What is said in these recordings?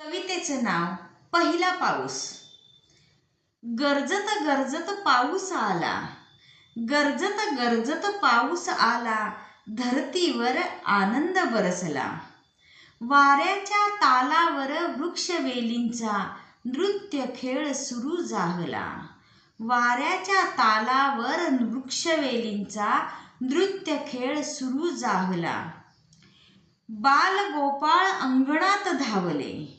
कवितेचं नाव पहिला पाऊस. गरजत गरजत पाऊस आला. गरजत गरजत पाऊस आला धरतीवर आनंद बरसला. वाऱ्याच्या तालावर वृक्षवेलींचा नृत्य खेळ सुरू जाहला वाऱ्याच्या तालावर वृक्षवेलींचा नृत्य खेळ सुरू जाहला बालगोपाळ अंगणात धावले.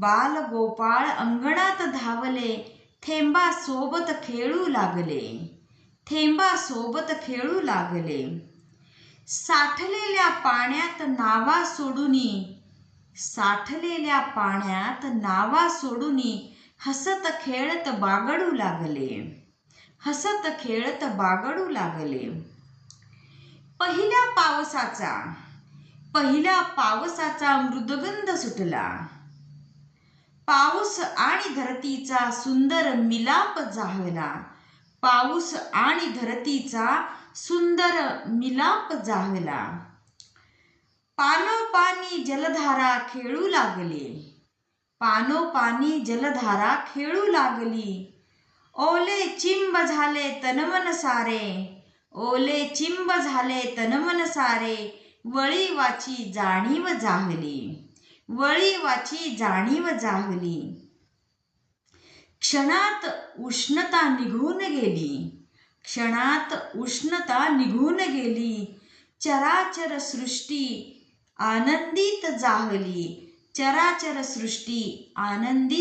बालगोपाळ अंगणात धावले थेंबा सोबत खेळू लागले. थेंबा सोबत खेळू लागले. साठलेल्या पाण्यात नावा सोडूनी साठलेल्या पाण्यात नावा सोडूनी हसत खेळत बागडू लागले. हसत खेळत बागडू लागले. पहिल्या पावसाचा पहिल्या पावसाचा मृदगंध सुटला. पाऊस आणि धरतीचा सुंदर मिलाप जाहला पाऊस आणि धरतीचा सुंदर मिलाप जाहला पानोपानी जलधारा खेळू लागले. पानोपानी जलधारा खेळू लागली. ओले चिंब झाले तनमन सारे. ओले चिंब झाले तनमन सारे. वळीवाची जाणीव जाहली वळीवाची जाणीव जाहली क्षणात उष्णता निघून गेली. क्षणात उष्णता निघून गेली. चराचर सृष्टी आनंदित जाहली चराचर सृष्टी आनंदित